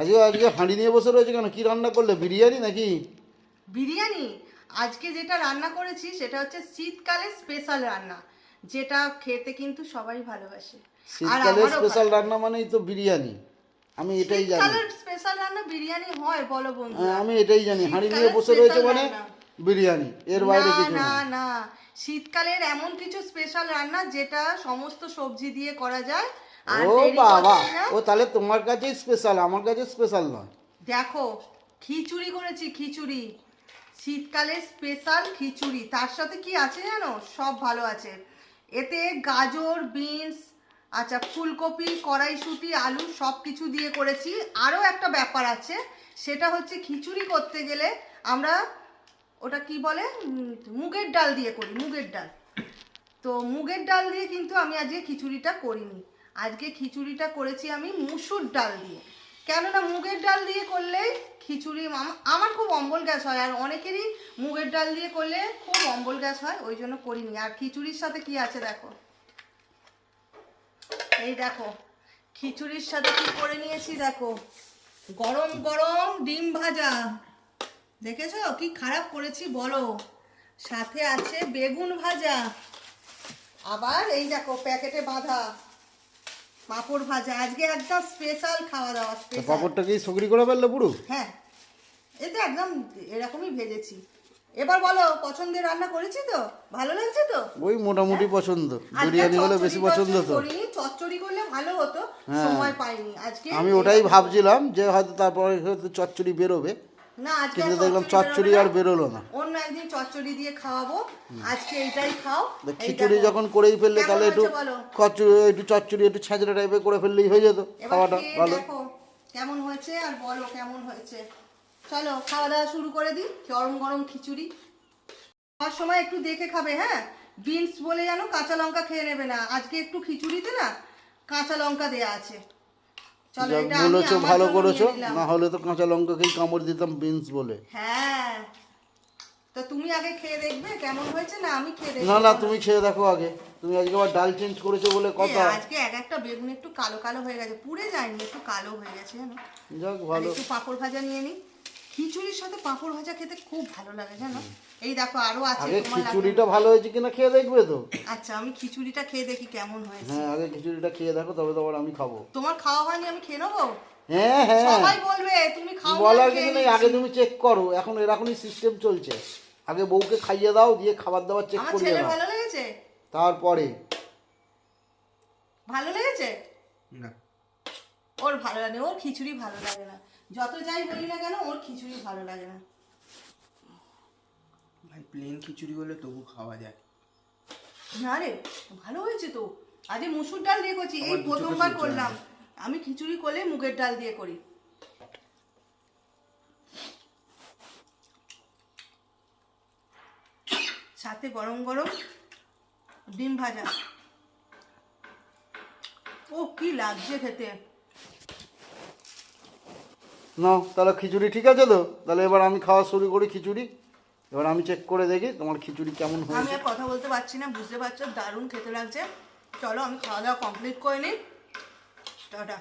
আজকে আজকে হাঁড়ি নিয়ে বসে রয়েছে কেন? কি রান্না করলে? বিরিয়ানি নাকি? বিরিয়ানি? আজকে যেটা রান্না করেছি সেটা হচ্ছে শীতকালে স্পেশাল রান্না যেটা খেতে কিন্তু সবাই ভালোবাসে। শীতকালে স্পেশাল রান্না মানেই তো বিরিয়ানি। আমি এটাই জানি। শীতকালের স্পেশাল রান্না বিরিয়ানি হয় বলো বন্ধু হ্যাঁ, আমি এটাই জানি। হাঁড়ি নিয়ে বসে রয়েছে মানে বিরিয়ানি। এর বাইরে কিছু না না। শীতকালের এমন কিছু স্পেশাল রান্না যেটা সমস্ত সবজি দিয়ে করা যায় ও বাবা ও তাহলে তোমার কাছেই স্পেশাল আমার কাছে স্পেশাল নয়। দেখো খিচুড়ি করেছি খিচুড়ি। শীতকালে স্পেশাল খিচুড়ি। তার সাথে কি আছে জানো? সব ভালো আছে। এতে গাজর বিনস আচ্ছা ফুলকপি কড়াইশুঁটি আলু সব কিছু দিয়ে করেছি। আরও একটা ব্যাপার আছে সেটা হচ্ছে খিচুড়ি করতে গেলে আমরা ওটা কি বলে? মুগের ডাল দিয়ে করি মুগের ডাল। তো মুগের ডাল দিয়ে কিন্তু আমি আজকে খিচুড়িটা করিনি। আজকে খিচুড়িটা করেছি আমি মুসুর ডাল দিয়ে। কেননা মুগের ডাল দিয়ে করলে খিচুড়ি আমার খুব অম্বল গ্যাস হয়, আর অনেকেরই মুগের ডাল দিয়ে করলে খুব অম্বল গ্যাস হয়, ওই জন্য করিনি। আর খিচুড়ির সাথে কি আছে দেখো? এই দেখো, খিচুড়ির সাথে কি করে নিয়েছি দেখো? গরম গরম ডিম ভাজা। দেখেছ? কি খারাপ করেছি বলো? সাথে আছে বেগুন ভাজা। আবার এই দেখো, প্যাকেটে বাঁধা। পাঁপড় ভাজা। আজকে একদম স্পেশাল খাওয়া দাওয়া স্পেশাল পাপড়টাকেই সগরি করে ফেললে পুরো হ্যাঁ। এটা একদম এরকমই ভেজেছি। এবার বলো পছন্দের রান্না করেছি তো? ভালো লাগছে তো? ওই মোটামুটি পছন্দ। আজকে বিরিয়ানি হলে বেশি পছন্দ তো। চচ্চড়ি করলে ভালো হতো হ্যাঁ। সময় পাইনি। আজকে আমি ওটাই ভাবছিলাম যে হয়তো তারপরে হয়তো চচ্চড়ি বেরোবে। না আজকে কিন্তু দেখলাম চচ্চড়ি আর। বেরোলো না। অন্য একদিন চচ্চড়ি দিয়ে খাওয়াবো। আজকে এইটাই খাও। খিচুড়ি যখন করেই ফেললে তাহলে একটু কচুরি একটু চচ্চড়ি একটু ছেঁচড়া টাইপের করে ফেললেই হয়ে যেত। খাওয়াটা ভালো। দেখো কেমন হয়েছে আর বলো কেমন হয়েছে। চলো খাওয়া দাওয়া শুরু করে দিই। গরম গরম খিচুড়ি। খাওয়ার সময় একটু দেখে খাবে হ্যাঁ? বিনস বলে জানো কাঁচা লঙ্কা খেয়ে নেবে না। আজকে একটু খিচুড়িতে না কাঁচা লঙ্কা দেয়া আছে। বলেছ ভালো করেছ না হলে তো কাঁচা লঙ্কাকেই কামড় দিতাম বিনস বলে। হ্যাঁ। তো তুমি আগে খেয়ে দেখবে কেমন হয়েছে না আমি খেয়ে দেখব না না তুমি খেয়ে দেখো আগে। তুমি আজকে আবার ডাল চেঞ্জ করেছ বলে কথা। আজকে এক একটা বেগুন একটু কালো কালো হয়ে গেছে পুড়ে যায়নি একটু কালো হয়ে গেছে জানো। যাক ভালো। একটু পাঁপড় ভাজা নিয়ে নিই খিচুড়ির সাথে পাঁপড় ভাজা খেতে খুব ভালো লাগে জানো? এই দেখো আরও আছে আগে তোমার লাগবে। খিচুড়িটা ভালো হয়েছে কিনা খেয়ে দেখবে তো? আচ্ছা আমি খিচুড়িটা খেয়ে দেখি কেমন হয়েছে। হ্যাঁ আগে খিচুড়িটা খেয়ে দেখো তবে তো আমি খাব। তোমার খাওয়া হয়নি আমি খেয়ে নেব? হ্যাঁ হ্যাঁ। সবাই বলবে তুমি খাও বলার কিছু নেই আগে তুমি চেক করো এখন এরকমই সিস্টেম চলছে। আগে বউকে খাইয়ে দাও দিয়ে খাবার দাবার চেক আমার করিয়ে ছেলে দাও ভালো লেগেছে? তারপরে? ভালো লেগেছে? না। ওর ভালো লাগে ওর খিচুড়ি ভালো লাগে না। যত যাই বলি না কেন ওর খিচুড়ি ভালো লাগে না। ভাই প্লেন খিচুড়ি হলে তবু খাওয়া যায়। না রে ভালো হয়েছে তো। আজকে মুসুর ডাল দিয়ে করছি এই প্রথমবার করলাম। আমি খিচুড়ি করলে মুগের ডাল দিয়ে করি। সাথে গরম গরম ডিম ভাজা। ও কি লাগছে খেতে। নাও, তাহলে খিচুড়ি ঠিক আছে তো? তাহলে এবার আমি খাওয়া শুরু করি খিচুড়ি। এবার আমি চেক করে দেখি তোমার খিচুড়ি কেমন হয় আমি আর কথা বলতে পারছি না, বুঝতে পারছ? দারুণ খেতে লাগছে। চলো, আমি খাওয়া দাওয়া কমপ্লিট করে নিই। টাটা।